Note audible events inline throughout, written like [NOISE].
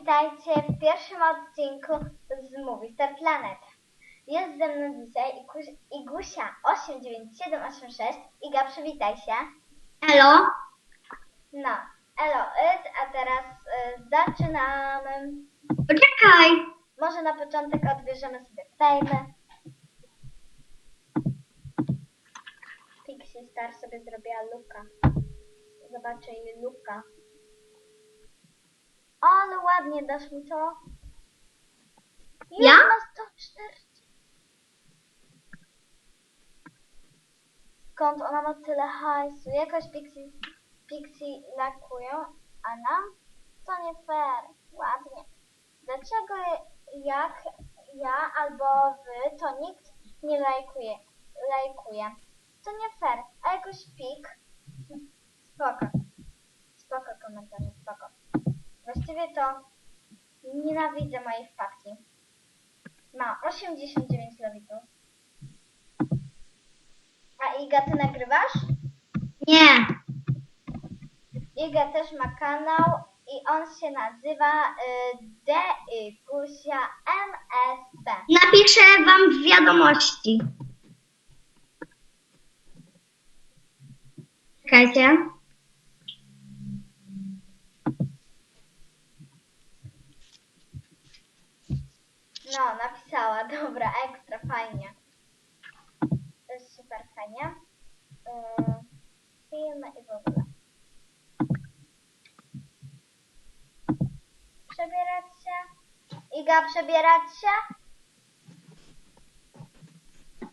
witajcie w pierwszym odcinku z Movie Star Planet. Jest ze mną dzisiaj Iguś- Igusia 89786. Iga, przywitaj się. Elo? No, elo, it, a teraz y, zaczynamy. Poczekaj. Może na początek odbierzemy sobie fejmy. Pixie Star sobie zrobiła luka. Zobaczę jej luka. Ale ładnie dasz mi to. Ja? Na 140. Skąd ona ma tyle hajsu? Jakoś Pixie, Pixie lakują, a nam to nie fair. Ładnie. Dlaczego jak ja albo wy, to nikt nie lajkuje? lajkuje? To nie fair. A jakoś pik? Spoko. Spoko komentarze, spoko. Właściwie to nienawidzę mojej wpadki. Ma 89 lewitów. A Iga, ty nagrywasz? Nie. Iga też ma kanał i on się nazywa y, Deigusia MSP. Napiszę wam w wiadomości. Czekajcie. No, napisała, [LAUGHS] dobra, ekstra, fajnie. To jest super fajnie. Yy, filmy i w ogóle. Przebierać się? Iga, przebierać się?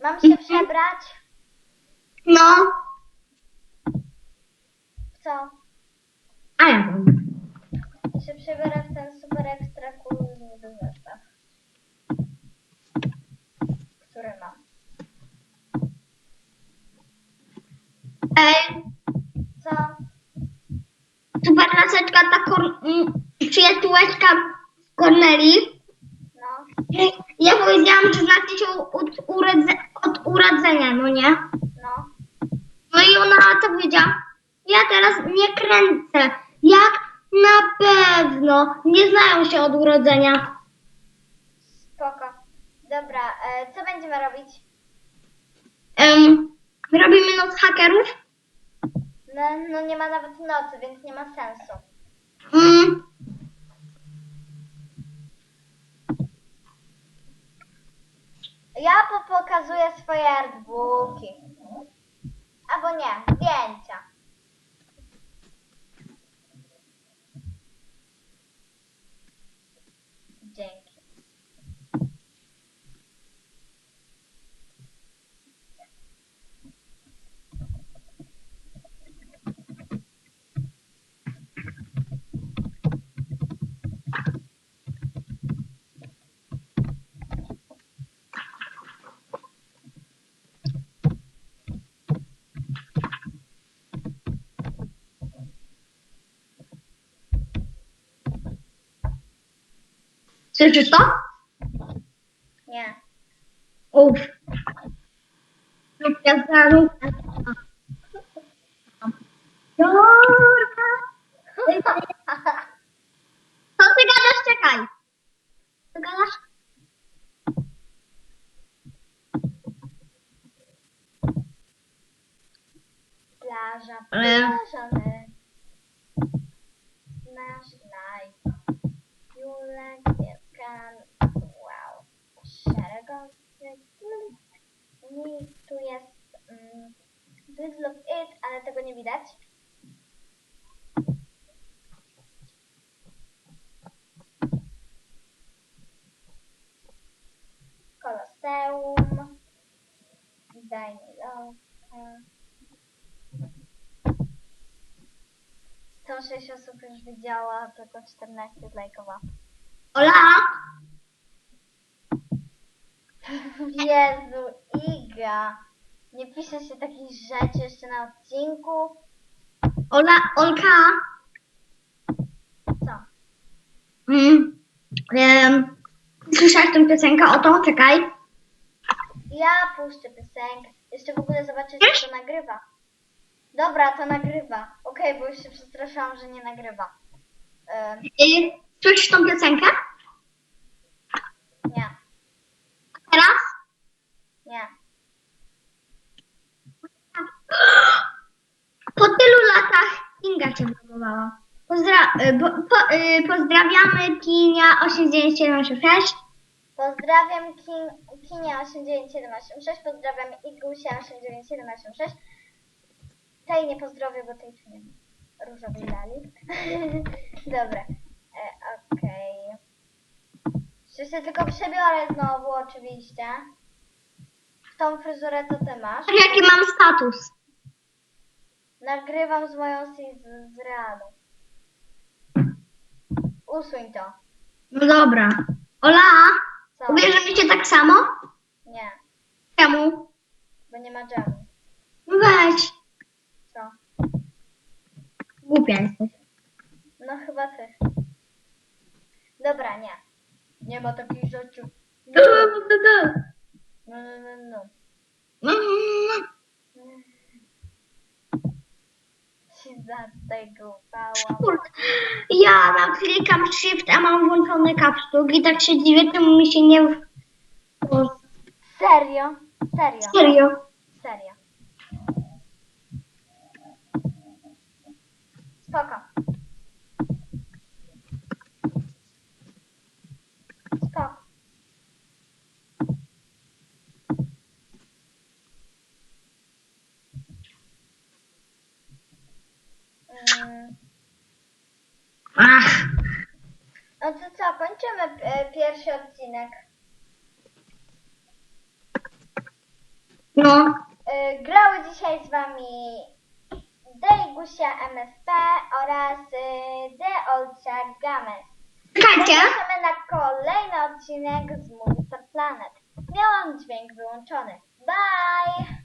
Mam się przebrać? No. W co? A ja. Ja się przebiorę w ten super ekstra cool Ej, Co? super laseczka, ta kor- mm, przyjaciółeczka z Corneli. No. Ja powiedziałam, że znacie się od, urodze- od urodzenia, no nie? No. No i ona co powiedziała? Ja teraz nie kręcę. Jak? Na pewno. Nie znają się od urodzenia. Spoko. Dobra, e, co będziemy robić? Um, robimy noc hakerów? No, no nie ma nawet nocy, więc nie ma sensu. Mm, Ja po pokazuję swoje artbooki. Albo nie, zdjęcia. Słyszysz to? Nie. Uff. Ja zaraz. Jorka. Co ty gadasz? Czekaj. Co gadasz? Plaża, Ale- plaża, widać. Koloseum. Daj mi love. 106 osób już widziała, tylko 14 zlajkowa. Ola. Jezu, Iga! Nie pisze się takich rzeczy jeszcze na odcinku. Ola, Olka. Co? Mm. Um, słyszałaś tę piosenkę o tą? Czekaj. Ja puszczę piosenkę. Jeszcze w ogóle zobaczę, czy to nagrywa. Dobra, to nagrywa. Okej, bo już się przestraszyłam, że nie nagrywa. Ym, I Słyszysz tą piosenkę? Nie, Teraz? nie. Po tylu Kinga cię wywołała. Pozdra- y, po, y, pozdrawiamy Kinia 8976. Pozdrawiam Kin, Kinia 89786, pozdrawiam Igusia 89786. Tej nie pozdrowię, bo tej tu nie ma. Różowej lali. [LAUGHS] Dobra, e, okej. Czy się tylko przebiorę znowu oczywiście. Tą fryzurę co ty masz? Jaki mam status? Nagrywam z moją realu. Usuń to. No dobra. Ola, Co? ubierzemy cię tak samo? Nie, Czemu? bo nie ma dżemu. No weź. Co? Głupia jesteś. No chyba ty. Dobra, nie. Nie ma takich rzeczy. Du, No, du, du. no, no, no. no. Mm. Się zategowałam. Kurde. Ja naklikam shift, a mam włączony kapstuk i tak się dziwię, czemu mi się nie... O, Serio? Serio? serio. Serio. Spoko. Mm, Ach. No to co, kończymy e, pierwszy odcinek. No. Y, Grały dzisiaj z Wami Dejgusia MSP oraz y, Deolcia Games. Czekajcie. Zapraszamy na kolejny odcinek z Movie Star Planet. Miałam dźwięk wyłączony. Bye!